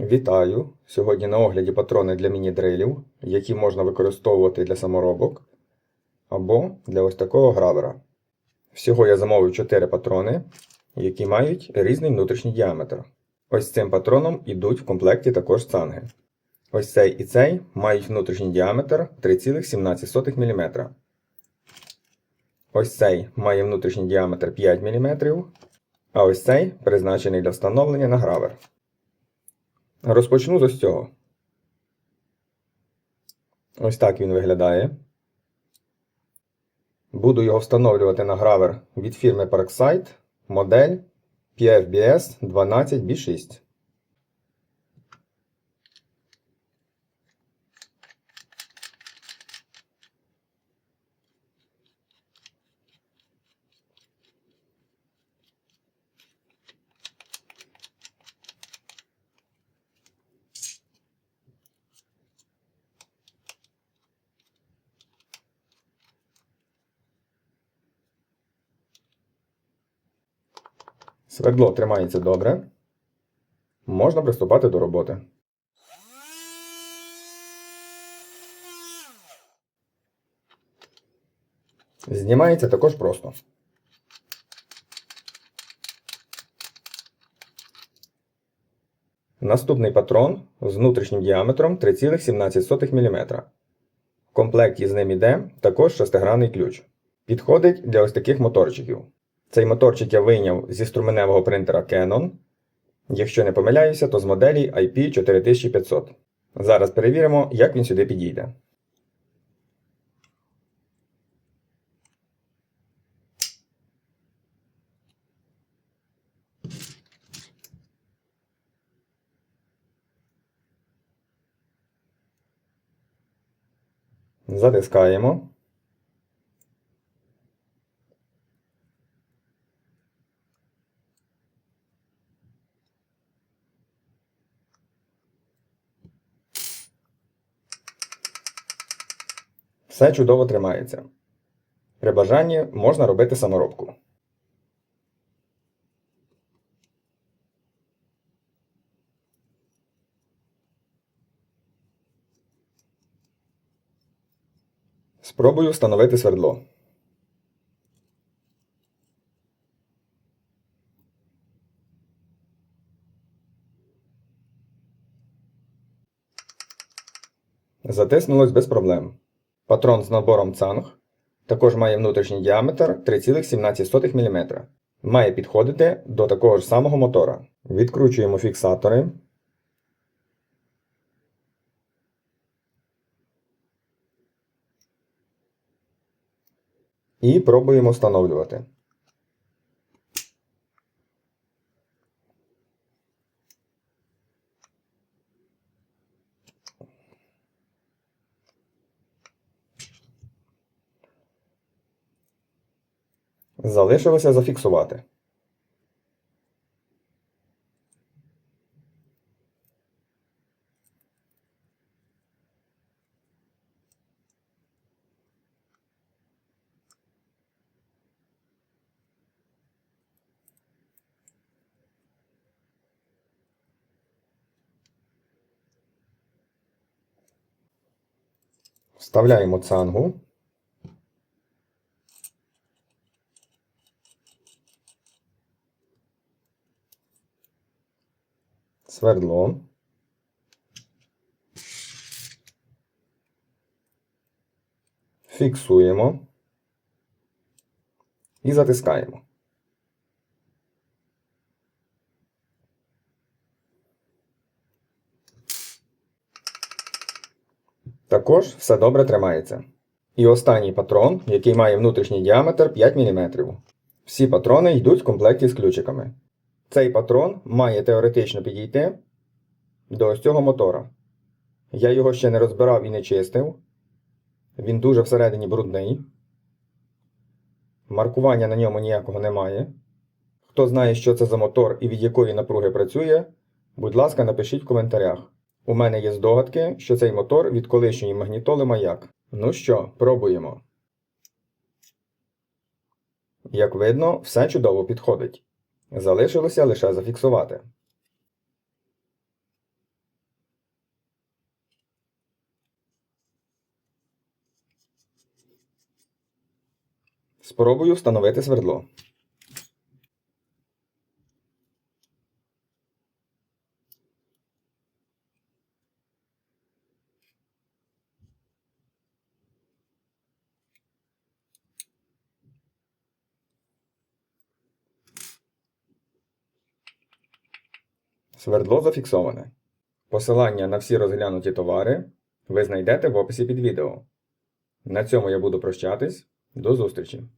Вітаю! Сьогодні на огляді патрони для міні-дрилів, які можна використовувати для саморобок або для ось такого гравера. Всього я замовив 4 патрони, які мають різний внутрішній діаметр. Ось цим патроном ідуть в комплекті також цанги. Ось цей і цей мають внутрішній діаметр 3,17 мм. Ось цей має внутрішній діаметр 5 мм, а ось цей призначений для встановлення на гравер. Розпочну з ось цього. Ось так він виглядає. Буду його встановлювати на гравер від фірми Parkside, модель PFBS 12B6. Свердло тримається добре. Можна приступати до роботи. Знімається також просто. Наступний патрон з внутрішнім діаметром 3,17 мм. В комплекті з ним іде також шестигранний ключ. Підходить для ось таких моторчиків. Цей моторчик я вийняв зі струменевого принтера Canon. Якщо не помиляюся, то з моделі IP4500. Зараз перевіримо, як він сюди підійде. Затискаємо. Все чудово тримається. При бажанні можна робити саморобку. Спробую встановити свердло. Затиснулось без проблем. Патрон з набором цанг також має внутрішній діаметр 3,17 мм. Має підходити до такого ж самого мотора. Відкручуємо фіксатори. І пробуємо встановлювати. Залишилося зафіксувати. Вставляємо цангу. Свердло. Фіксуємо і затискаємо. Також все добре тримається. І останній патрон, який має внутрішній діаметр 5 мм. Всі патрони йдуть в комплекті з ключиками. Цей патрон має теоретично підійти до ось цього мотора. Я його ще не розбирав і не чистив. Він дуже всередині брудний. Маркування на ньому ніякого немає. Хто знає, що це за мотор і від якої напруги працює, будь ласка, напишіть в коментарях. У мене є здогадки, що цей мотор від колишньої магнітоли маяк. Ну що, пробуємо. Як видно, все чудово підходить. Залишилося лише зафіксувати. Спробую встановити свердло. Свердло зафіксоване. Посилання на всі розглянуті товари ви знайдете в описі під відео. На цьому я буду прощатись. До зустрічі!